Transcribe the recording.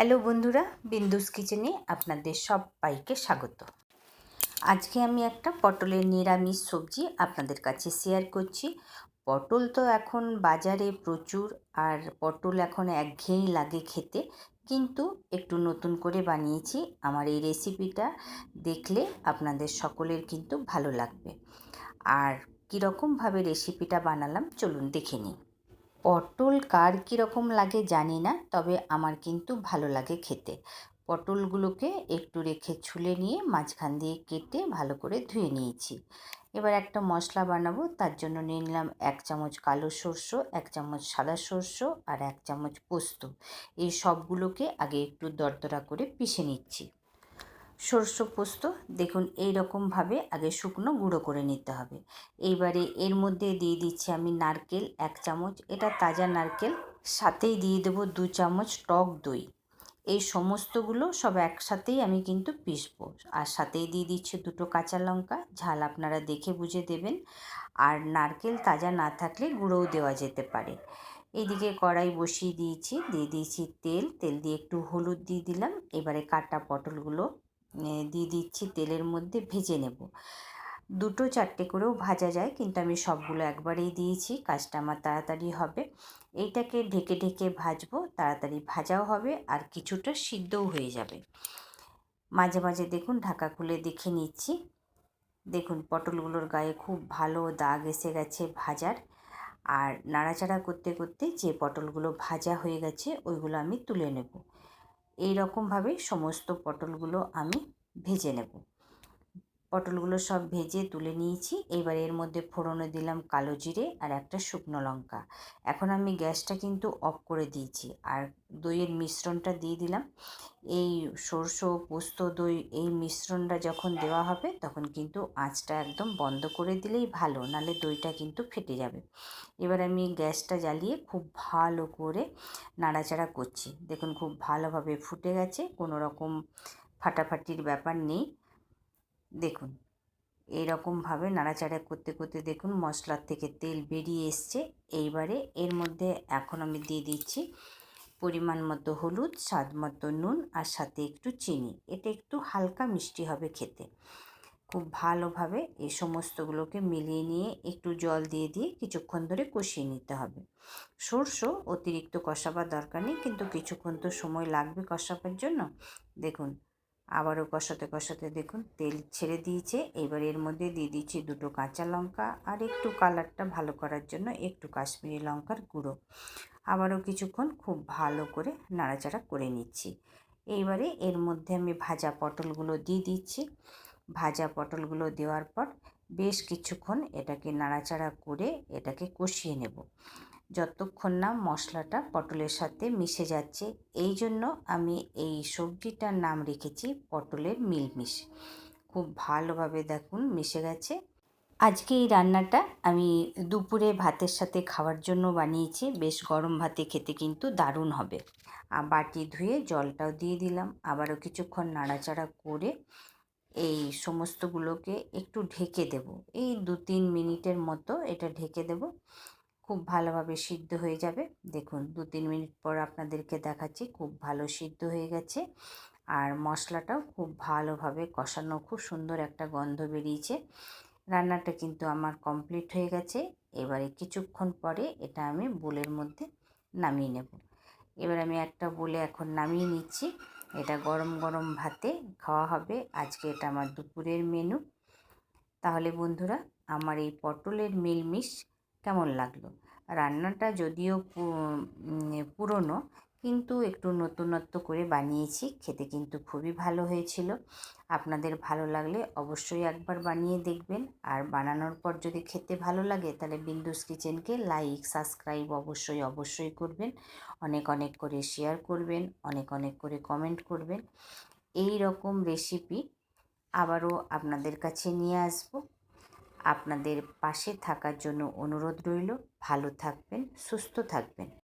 Hello বন্ধুরা, বিন্দুস কিচেনে আপনাদের সবাইকে স্বাগত। আজকে আমি একটা পটলের নিরামিষ সবজি আপনাদের কাছে শেয়ার করছি। পটল তো এখন বাজারে প্রচুর আর পটল এখন একঘেয়েই লাগে খেতে, কিন্তু একটু নতুন করে বানিয়েছি। আমার এই রেসিপিটা দেখলে আপনাদের সকলের কিন্তু ভালো লাগবে। আর কীরকমভাবে রেসিপিটা বানালাম চলুন দেখে নিই। পটল কার কীরকম লাগে জানি না, তবে আমার কিন্তু ভালো লাগে খেতে। পটলগুলোকে একটু রেখে ছুলে নিয়ে মাঝখান দিয়ে কেটে ভালো করে ধুয়ে নিয়েছি। এবার একটা মশলা বানাবো, তার জন্য নিয়ে নিলাম এক চামচ কালো সর্ষ, এক চামচ সাদা সর্ষ আর এক চামচ পোস্ত। এই সবগুলোকে আগে একটু দরদরা করে পিষে নিচ্ছি। সর্ষ পোস্ত, দেখুন এই রকমভাবে আগে শুকনো গুঁড়ো করে নিতে হবে। এইবারে এর মধ্যে দিয়ে দিচ্ছি আমি নারকেল এক চামচ, এটা তাজা নারকেল, সাথেই দিয়ে দেবো দু চামচ টক দই। এই সমস্তগুলো সব একসাথেই আমি কিন্তু পিসবো আর সাথেই দিয়ে দিচ্ছি দুটো কাঁচা লঙ্কা, ঝাল আপনারা দেখে বুঝে দেবেন। আর নারকেল তাজা না থাকলে গুঁড়োও দেওয়া যেতে পারে। এদিকে কড়াই বসিয়ে দিয়েছি, দিয়ে দিয়েছি তেল তেল দিয়ে একটু হলুদ দিয়ে দিলাম। এবারে কাটা পটলগুলো দিয়ে দিচ্ছি তেলের মধ্যে ভেজে নেব। দুটো চারটে করেও ভাজা যায়, কিন্তু আমি সবগুলো একবারেই দিয়েছি, কাজটা আমার তাড়াতাড়ি হবে। এইটাকে ঢেকে ঢেকে ভাজবো, তাড়াতাড়ি ভাজাও হবে আর কিছুটা সিদ্ধও হয়ে যাবে। মাঝে মাঝে দেখুন, ঢাকা খুলে দেখে নিচ্ছি। দেখুন, পটলগুলোর গায়ে খুব ভালো দাগ এসে গেছে ভাজার। আর নাড়াচাড়া করতে করতে যে পটলগুলো ভাজা হয়ে গেছে, ওইগুলো আমি তুলে নেব। এই রকমভাবে সমস্ত পটলগুলো আমি ভেজে নেব। পটলগুলো সব ভেজে তুলে নিয়েছি। এবার এর মধ্যে ফোড়নে দিলাম কালো জিরে আর একটা শুকনো লঙ্কা। এখন আমি গ্যাসটা কিন্তু অফ করে দিয়েছি আর দইয়ের মিশ্রণটা দিয়ে দিলাম। এই সরষ পোস্ত দই, এই মিশ্রণটা যখন দেওয়া হবে তখন কিন্তু আঁচটা একদম বন্ধ করে দিলেই ভালো, নালে দইটা কিন্তু ফেটে যাবে। এবার আমি গ্যাসটা জ্বালিয়ে খুব ভালো করে নাড়াচাড়া করছি। দেখুন খুব ভালোভাবে ফুটে গেছে, কোনো রকম ফাটাফাটির ব্যাপার নেই। দেখুন। এরকমভাবে নাড়াচাড়া করতে করতে দেখুন মশলার থেকে তেল বেরিয়ে এসছে। এইবারে এর মধ্যে এখন আমি দিয়ে দিচ্ছি পরিমাণ মতো হলুদ, স্বাদ মতো নুন আর সাথে একটু চিনি। এটা একটু হালকা মিষ্টি হবে খেতে। খুব ভালোভাবে এই সমস্তগুলোকে মিলিয়ে নিয়ে একটু জল দিয়ে দিয়ে কিছুক্ষণ ধরে কষিয়ে নিতে হবে। সর্ষ অতিরিক্ত কষাবার দরকার নেই, কিন্তু কিছুক্ষণ তো সময় লাগবে কষাবার জন্য। দেখুন আবারও কষাতে কষাতে দেখুন তেল ছেড়ে দিয়েছে। এবার এর মধ্যে দিয়ে দিচ্ছি দুটো কাঁচা লঙ্কা আর একটু কালারটা ভালো করার জন্য একটু কাশ্মীরি লঙ্কার গুঁড়ো। আবারও কিছুক্ষণ খুব ভালো করে নাড়াচাড়া করে নিচ্ছি। এইবারে এর মধ্যে আমি ভাজা পটলগুলো দিয়ে দিচ্ছি। ভাজা পটলগুলো দেওয়ার পর বেশ কিছুক্ষণ এটাকে নাড়াচাড়া করে এটাকে কষিয়ে নেব। যতক্ষণ না মশলাটা পটলের সাথে মিশে যাচ্ছে, এই জন্য আমি এই সবজিটার নাম রেখেছি পটলের মিলমিশ। খুব ভালোভাবে দেখুন মিশে গেছে। আজকে এই রান্নাটা আমি দুপুরে ভাতের সাথে খাওয়ার জন্য বানিয়েছি, বেশ গরম ভাতে খেতে কিন্তু দারুণ হবে। আর বাটি ধুয়ে জলটাও দিয়ে দিলাম। আবারও কিছুক্ষণ নাড়াচাড়া করে এই সমস্তগুলোকে একটু ঢেকে দেব। এই দু তিন মিনিটের মতো এটা ঢেকে দেব। খুব ভালোভাবে সিদ্ধ হয়ে যাবে। দেখুন দু তিন মিনিট পর আপনাদেরকে দেখাচ্ছি খুব ভালো সিদ্ধ হয়ে গেছে। আর মশলাটাও খুব ভালোভাবে কষানো খুব সুন্দর একটা গন্ধ বেরিয়েছে। রান্নাটা কিন্তু আমার কমপ্লিট হয়ে গেছে। এবারে কিছুক্ষণ পরে এটা আমি বোলের মধ্যে নামিয়ে নেব। এবার আমি একটা বলে এখন নামিয়ে নিচ্ছি। এটা গরম গরম ভাতে খাওয়া হবে। আজকে এটা আমার দুপুরের মেনু। তাহলে বন্ধুরা, আমার এই পটলের মিলমিশ কেমন লাগল? রান্নাটা যদিও পুরনো, কিন্তু একটু নতুনত্ব করে বানিয়েছি, খেতে কিন্তু খুবই ভালো হয়েছিল। আপনাদের ভালো লাগলে অবশ্যই একবার বানিয়ে দেখবেন। আর বানানোর পর যদি খেতে ভালো লাগে, তাহলে বিন্দুস কিচেনকে লাইক, সাবস্ক্রাইব অবশ্যই অবশ্যই করবেন। অনেক অনেক করে শেয়ার করবেন, অনেক অনেক করে কমেন্ট করবেন। এই রকম রেসিপি আবারও আপনাদের কাছে নিয়ে আসব। আপনাদের পাশে থাকার জন্য অনুরোধ রইল। ভালো থাকবেন সুস্থ থাকবেন।